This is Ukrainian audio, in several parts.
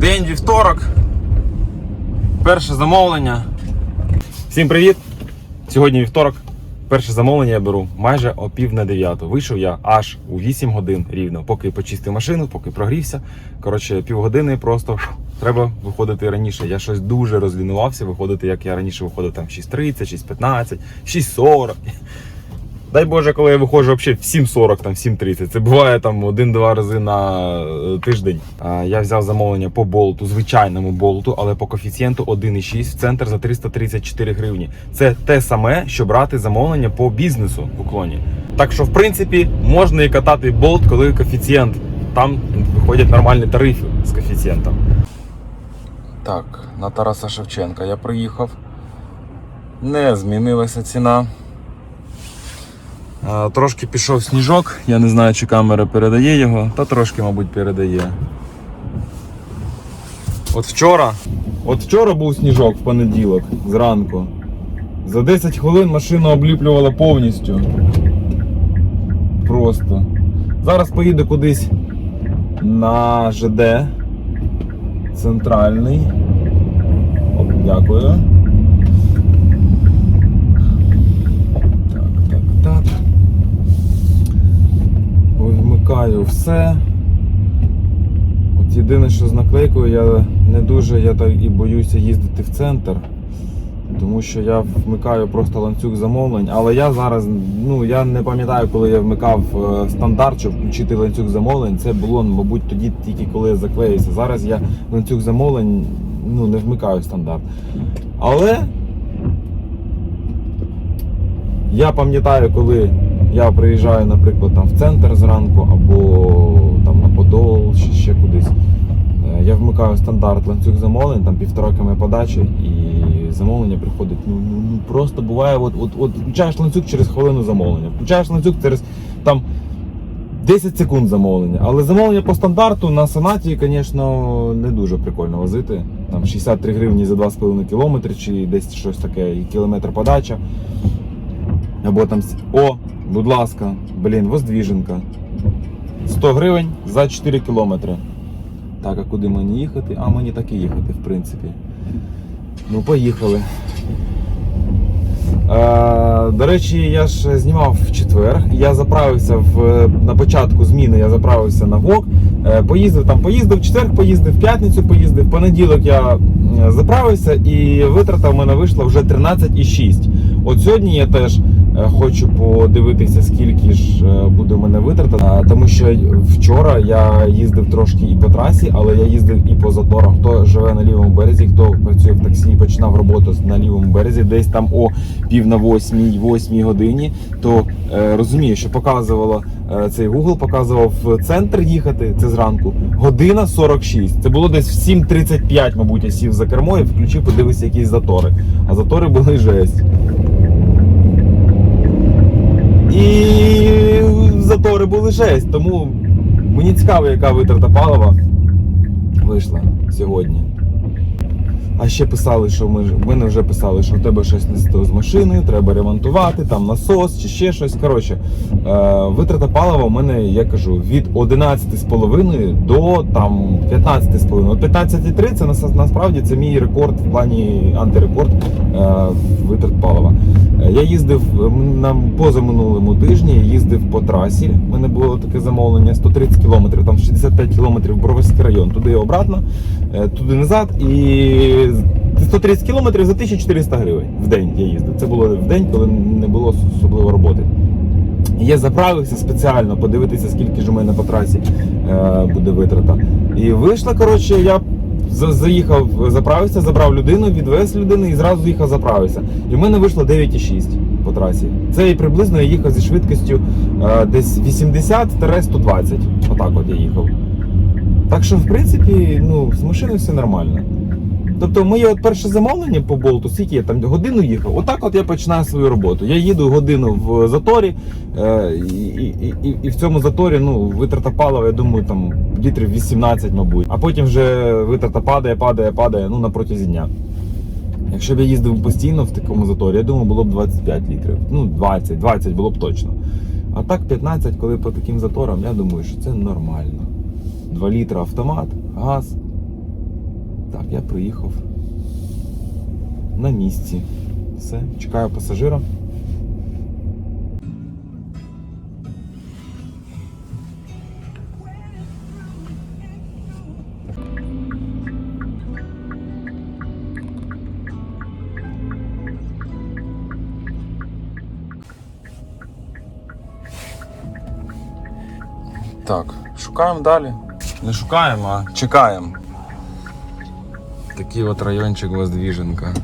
День вівторок. Перше замовлення. Всім привіт! Сьогодні вівторок. Перше замовлення я беру майже о пів на дев'яту. Вийшов я аж у 8 годин рівно, поки почистив машину, поки прогрівся. Коротше, півгодини просто треба виходити раніше. Я щось дуже розлінувався виходити, як я раніше виходив там 6.30, 6.15, 6.40. Дай Боже, коли я виходжу взагалі в 7.40, там в 7.30. Це буває там один-два рази на е, тиждень. Я взяв замовлення по болту, звичайному болту, але по коефіцієнту 1,6 в центр за 334 гривні. Це те саме, що брати замовлення по бізнесу в уклоні. Так що, в принципі, можна і катати болт, коли коефіцієнт. Там виходять нормальні тарифи з коефіцієнтом. Так, на Тараса Шевченка я приїхав. Не змінилася ціна. Трошки пішов сніжок, я не знаю, чи камера передає його, та трошки, мабуть, передає. От вчора, от вчора був сніжок в понеділок зранку. За 10 хвилин машину обліплювала повністю. Просто. Зараз поїду кудись на ЖД. Центральний. Оп, дякую. Так, так, так. Вмикаю все. От єдине, що з наклейкою я не дуже я так і боюся їздити в центр. Тому що я вмикаю просто ланцюг замовлень, але я зараз, ну я не пам'ятаю, коли я вмикав е, стандарт, щоб включити ланцюг замовлень. Це було, мабуть, тоді тільки коли я заклеївся. Зараз я ланцюг замовлень ну, не вмикаю стандарт. Але я пам'ятаю, коли я приїжджаю, наприклад, там в центр зранку або там на Подол, чи ще кудись. Е, Я вмикаю стандарт ланцюг замовлень, там півтора км подачі, і замовлення приходить. Ну, ну, ну просто буває, от, от, от включаєш ланцюг через хвилину замовлення, включаєш ланцюг через там 10 секунд замовлення. Але замовлення по стандарту на сонаті, звісно, не дуже прикольно возити. Там 63 гривні за 2,5 км, чи десь щось таке, і кілометр подача. Або там О, будь ласка, блін, воздвіженка. 100 гривень за 4 кілометри. Так, а куди мені їхати? А мені так і їхати, в принципі. Ну, поїхали. Е, до речі, я ж знімав в четвер. Я заправився в, на початку зміни, я заправився на ВОК. Е, поїздив там, поїздив, в четвер поїздив, в п'ятницю поїздив, в понеділок я е, заправився і витрата в мене вийшла вже 13,6. От сьогодні я теж е, хочу подивитися, скільки ж е, буде в мене витрата. Е, Тому що вчора я їздив трошки і по трасі, але я їздив і по заторам. Хто живе на лівому березі, хто працює в таксі і починав роботу на лівому березі, десь там о пів на восьмій, восьмій годині, то е, розумію, що показувало е, цей Google, показував в центр їхати. Це зранку. Година 46. Це було десь в 7.35, мабуть, я сів за кермо і включив, подивився якісь затори. А затори були жесть. І затори були жесть, тому мені цікаво, яка витрата палива вийшла сьогодні. А ще писали, що ми мене вже писали, що в тебе щось не з з машиною, треба ремонтувати, там насос чи ще щось. Коротше, е, витрата палива у мене, я кажу, від 11,5 до там 15,5. От 15,3 це насправді це мій рекорд в плані антирекорд е, витрат палива. Е, Я їздив на позаминулому тижні, їздив по трасі. У мене було таке замовлення 130 кілометрів, там 65 кілометрів Броварський район, туди і обратно, е, туди назад. І 130 кілометрів за 1400 гривень в день я їздив. Це було в день, коли не було особливо роботи. Я заправився спеціально подивитися, скільки ж у мене по трасі е, буде витрата. І вийшла, коротше, я заїхав, заправився, забрав людину, відвез людину і зразу їхав заправився. І в мене вийшло 9,6 по трасі. Це і приблизно я їхав зі швидкістю е, десь 80-120. Отак от я їхав. Так що, в принципі, ну, з машиною все нормально. Тобто моє от перше замовлення по болту, скільки я там годину їхав, отак от я починаю свою роботу. Я їду годину в заторі, е, і, і, і, і в цьому заторі ну, витрата палива, я думаю, там літрів 18, мабуть. А потім вже витрата падає, падає, падає ну, на протязі дня. Якщо б я їздив постійно в такому заторі, я думаю, було б 25 літрів. Ну, 20, 20 було б точно. А так 15, коли по таким заторам, я думаю, що це нормально. 2 літра автомат, газ, Так, я приїхав на місці. Все, чекаю пасажира. Так, шукаємо далі. Не шукаємо, а чекаємо. Такий от райончик Воздвіженка.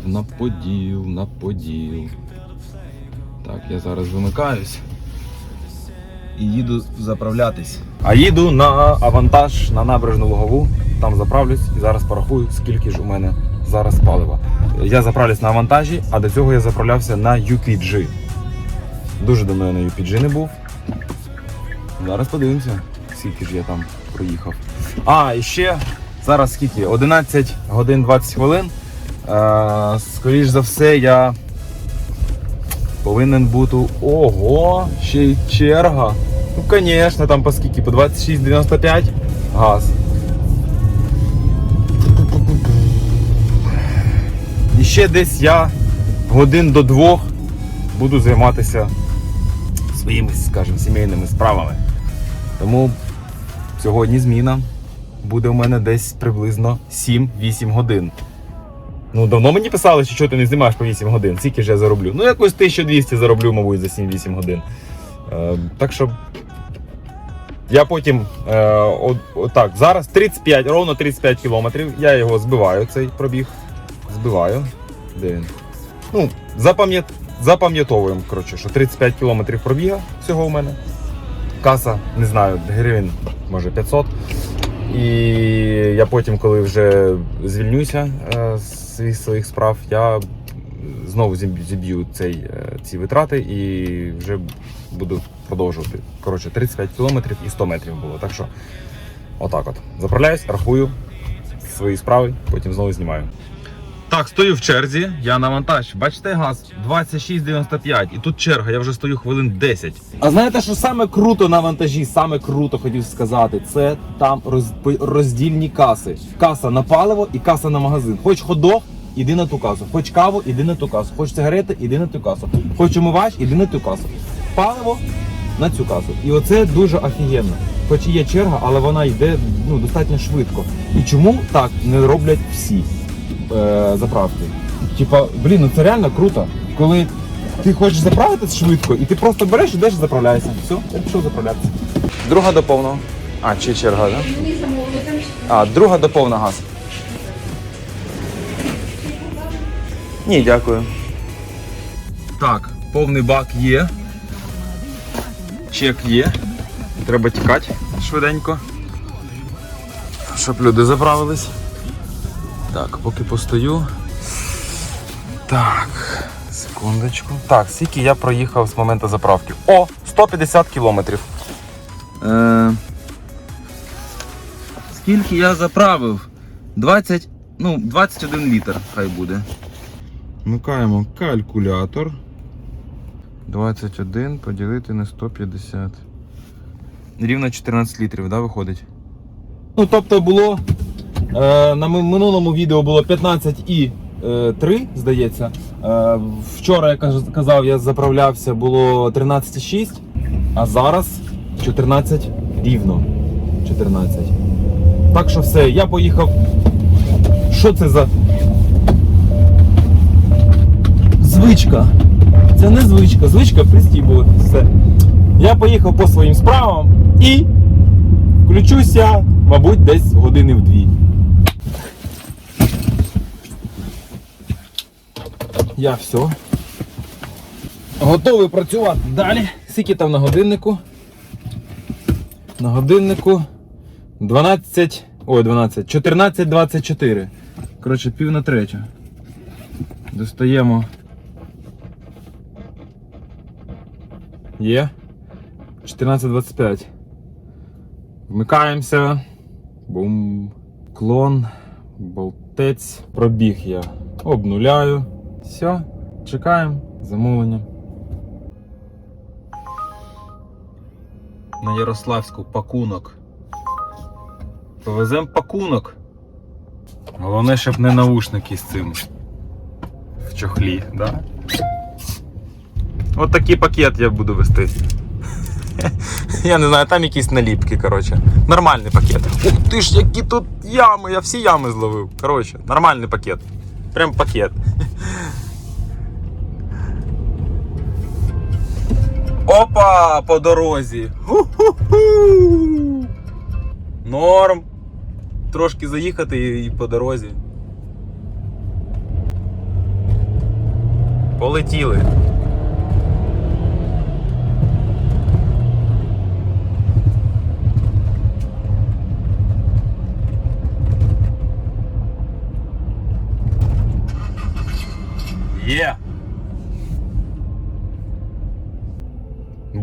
Приїхав на Поділ, на Поділ. Так, я зараз вимикаюсь і їду заправлятись. А їду на авантаж на набережну Лугову. Там заправлюсь і зараз порахую, скільки ж у мене зараз палива. Я заправлюсь на авантажі, а до цього я заправлявся на UPG. Дуже давно я на UPG не був. Зараз подивимося, скільки ж я там проїхав. А, і ще зараз скільки? 11 годин 20 хвилин. Скоріш за все, я повинен бути. Ого, ще й черга. Ну, звісно, там по скільки? По 26,95 газ. І ще десь я годин до двох буду займатися своїми, скажімо, сімейними справами. Тому сьогодні зміна буде у мене десь приблизно 7-8 годин. Ну, давно мені писали, що чого ти не знімаєш по 8 годин, скільки ж я зароблю. Ну, якось 1200 зароблю, мабуть, за 7-8 годин. Е, так що. Я потім. Е, от, отак, зараз 35, ровно 35 кілометрів. Я його збиваю, цей пробіг. Збиваю. Де він? Ну, запам'ят, запам'ятовуємо, коротше, що 35 кілометрів пробіга всього у мене. Каса, не знаю, гривень, може 500. І я потім, коли вже звільнюся е, своїх справ, я знову зіб'ю е, ці витрати і вже буду продовжувати. Коротше, 35 кілометрів і 100 метрів було. Так що, отак от. Заправляюсь, рахую свої справи, потім знову знімаю. Так, стою в черзі, я на вантаж. Бачите газ 26,95. І тут черга, я вже стою хвилин 10. А знаєте, що саме круто на вантажі, саме круто хотів сказати, це там роз- роздільні каси. Каса на паливо і каса на магазин. Хоч ходок, іди на ту касу. Хоч каву, іди на ту касу. Хоч сигарети, іди на ту касу. Хоч умивач, іди на ту касу. Паливо на цю касу. І оце дуже офігенно. Хоч і є черга, але вона йде ну, достатньо швидко. І чому так не роблять всі? Е, заправки. Типа, блін, ну це реально круто. Коли ти хочеш заправитись швидко, і ти просто береш, і заправляєшся. Все, я пішов заправлятися. Друга до. А, чи черга, так? А, друга до повна газ. Ні, дякую. Так, повний бак є. Чек є. Треба тікати швиденько. Щоб люди заправились. Так, поки постою. Так, секундочку. Так, скільки я проїхав з моменту заправки. О, 150 кілометрів. Е, скільки я заправив? 20, ну, 21 літр хай буде. Вмикаємо калькулятор. 21 поділити на 150. Рівно 14 літрів, да, виходить? Ну, тобто було на минулому відео було 15 і е, 3, здається. Е, вчора я казав, я заправлявся, було 13,6, а зараз 14 рівно. 14. Так що все, я поїхав. Що це за звичка? Це не звичка, звичка пристібувати. Все. Я поїхав по своїм справам і включуся, мабуть, десь години в дві. Я все. Готовий працювати далі. Скільки там на годиннику? На годиннику 12. Ой, 12. 14.24. Коротше, пів на третю. Достаємо. Є. 14.25. Вмикаємося. Бум. Клон. Болтець. Пробіг я. Обнуляю. Все. Чекаємо. Замовлення. На Ярославську пакунок. Повеземо пакунок. Головне, щоб не наушники з цим. В чохлі, да? От такий пакет я буду вести. Я не знаю, там якісь наліпки, коротше. Нормальний пакет. Ух ти ж, які тут ями, я всі ями зловив. Коротше, нормальний пакет. Прям пакет. Опа, по дорозі. Ху-ху-ху. Норм. Трошки заїхати і по дорозі. Полетіли.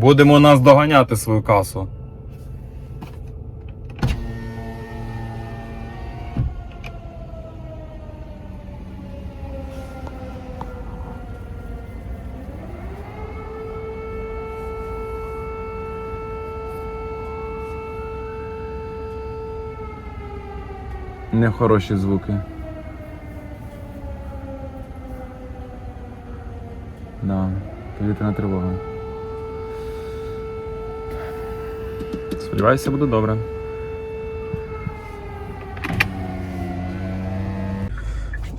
Будемо нас доганяти свою касу. Нехороші звуки. Да, повітряна тривога. Сподіваюся, буде добре.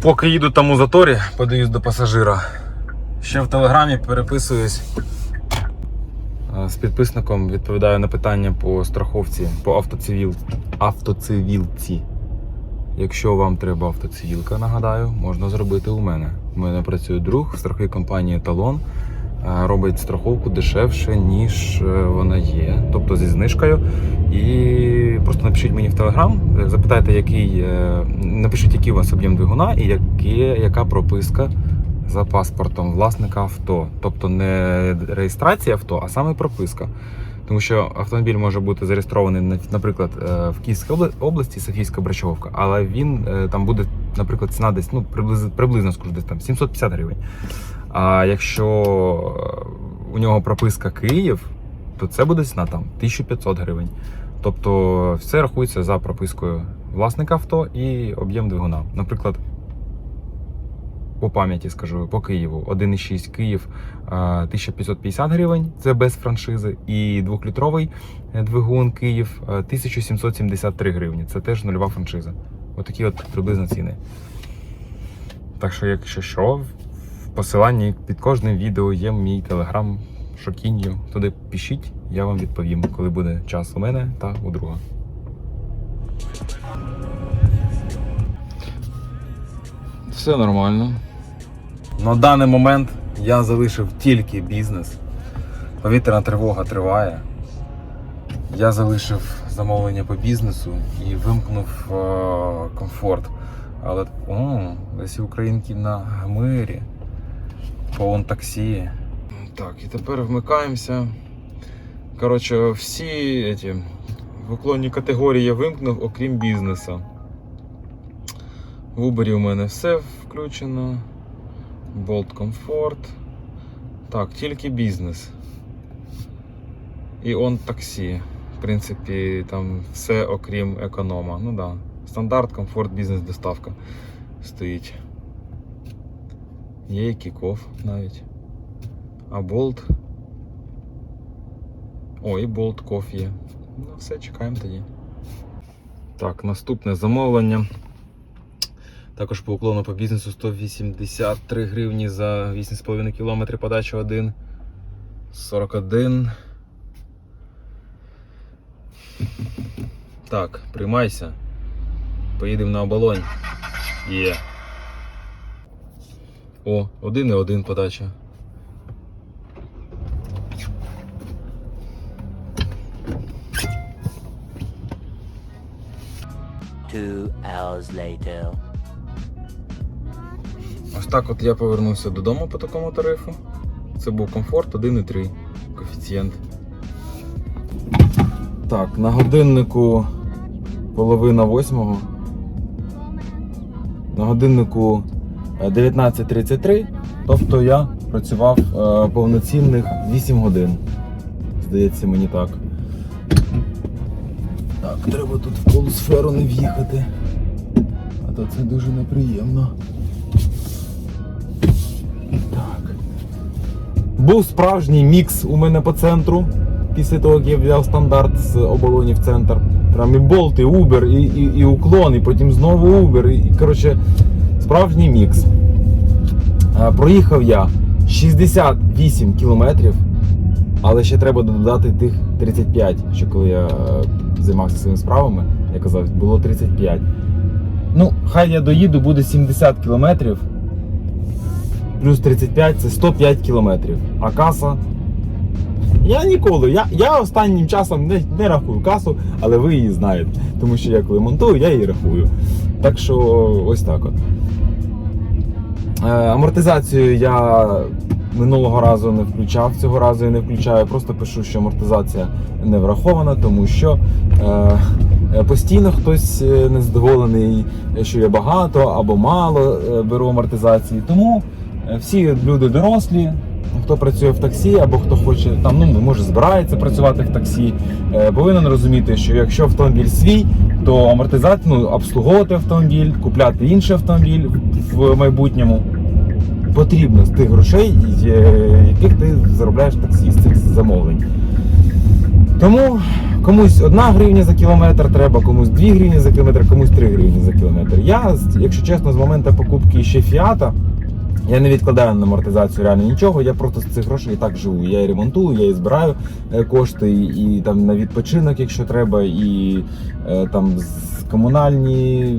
Поки їду там у заторі, подаюсь до пасажира. Ще в телеграмі переписуюсь з підписником, відповідаю на питання по страховці, по автоцивіл... автоцивілці. Якщо вам треба автоцивілка, нагадаю, можна зробити у мене. У мене працює друг в страховій компанії Талон. Е, Робить страховку дешевше, ніж е, вона є, тобто зі знижкою. І просто напишіть мені в Телеграм, запитайте, який, е, напишіть, який у вас об'єм двигуна і яке, яка прописка за паспортом власника авто. Тобто не реєстрація авто, а саме прописка. Тому що автомобіль може бути зареєстрований, наприклад, в Київській області Софійська Брачовка, але він там буде, наприклад, ціна десь ну, приблизно, приблизно скажу, десь там 750 гривень. А якщо е, у нього прописка Київ, то це буде ціна там 1500 гривень. Тобто все рахується за пропискою власника авто і об'єм двигуна. Наприклад, по пам'яті скажу, по Києву 1,6 Київ 1550 гривень, це без франшизи, і 2-літровий двигун Київ 1773 гривні. Це теж нульова франшиза. Отакі от приблизно ціни. Так що, якщо що, посиланні під кожним відео є мій телеграм Шокінью. Туди пишіть, я вам відповім, коли буде час у мене та у друга. Все нормально. На даний момент я залишив тільки бізнес. Повітряна тривога триває. Я залишив замовлення по бізнесу і вимкнув е, комфорт. Але о, десь українки на гмирі. Повон таксі. Так, і тепер вмикаємося. Коротше, всі ці вуклонні категорії я вимкнув, окрім бізнесу. В Uber у мене все включено. Bolt Comfort. Так, тільки бізнес. І он таксі. В принципі, там все окрім економа. Ну да. Стандарт, комфорт, бізнес, доставка стоїть. Є і кіков навіть. А болт. О, і болт коф є. Ну, все, чекаємо тоді. Так, наступне замовлення. Також по уклону по бізнесу 183 гривні за 8,5 км подача 1. 41. Так, приймайся. Поїдемо на оболонь. Є. О, один і один подача. Two hours later. Ось так от я повернувся додому по такому тарифу. Це був комфорт 1,3 коефіцієнт. Так, на годиннику половина восьмого. На годиннику 19.33. Тобто я працював е, повноцінних 8 годин. Здається, мені так. Так, треба тут в полусферу не в'їхати. А то це дуже неприємно. Так. Був справжній мікс у мене по центру. Після того, як я взяв стандарт з оболоні в центр. Прям і болт, і Uber, і, і, і уклон, і потім знову Uber. І, і коротше, справжній мікс. Е, Проїхав я 68 кілометрів, але ще треба додати тих 35, що коли я е, займався своїми справами, я казав, було 35. Ну, хай я доїду, буде 70 кілометрів. Плюс 35 це 105 кілометрів. А каса. Я ніколи. Я, я останнім часом не, не рахую касу, але ви її знаєте. Тому що я коли монтую, я її рахую. Так що ось так от. Е, Амортизацію я минулого разу не включав, цього разу я не включаю. Просто пишу, що амортизація не врахована, тому що е, постійно хтось е, незадоволений, що я багато або мало беру амортизації. Тому всі люди дорослі. Хто працює в таксі, або хто хоче там, ну може збирається працювати в таксі, повинен розуміти, що якщо автомобіль свій, то амортизацію, ну, обслуговувати автомобіль, купляти інший автомобіль в майбутньому потрібно з тих грошей, е, яких ти заробляєш таксі з цих замовлень. Тому комусь одна гривня за кілометр треба, комусь 2 гривні за кілометр, комусь 3 гривні за кілометр. Я, якщо чесно, з моменту покупки ще фіата. Я не відкладаю на амортизацію реально нічого, я просто з цих грошей і так живу. Я і ремонтую, я і збираю е, кошти, і, і там на відпочинок, якщо треба, і е, там з- комунальні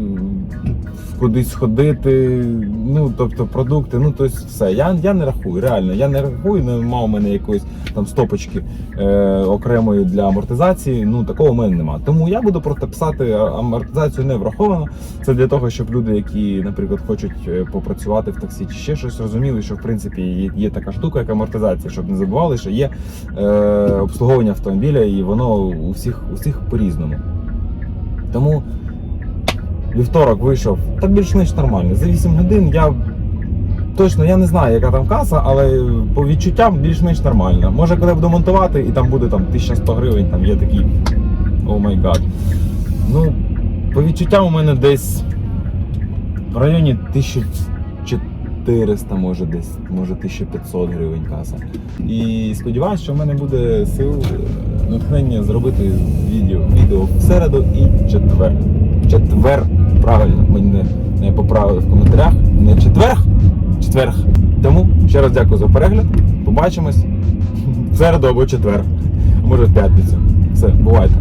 кудись ходити, ну тобто продукти, ну тобто все. Я, я не рахую, реально, я не рахую, нема у мене якоїсь там стопочки е, окремої для амортизації. Ну такого в мене нема. Тому я буду просто писати амортизацію не враховано. Це для того, щоб люди, які, наприклад, хочуть е, попрацювати в таксі чи ще щось, розуміли, що в принципі є, є така штука, як амортизація, щоб не забували, що є е, обслуговування автомобіля, і воно у всіх, у всіх по-різному. Тому вівторок вийшов та більш-менш нормально. За 8 годин я точно я не знаю, яка там каса, але по відчуттям більш-менш нормально. Може, коли буду монтувати і там буде там 1100 гривень, там є такий. О май гад. Ну, по відчуттям у мене десь в районі 1400, може десь, може 1500 гривень каса. І сподіваюся, що в мене буде сил е, натхнення зробити відео, відео в середу і четвер. Четвер, правильно, мене не поправили в коментарях. Не четверг, четверг. Тому ще раз дякую за перегляд. Побачимось в середу або четвер. Може в п'ятницю. Все, бувайте.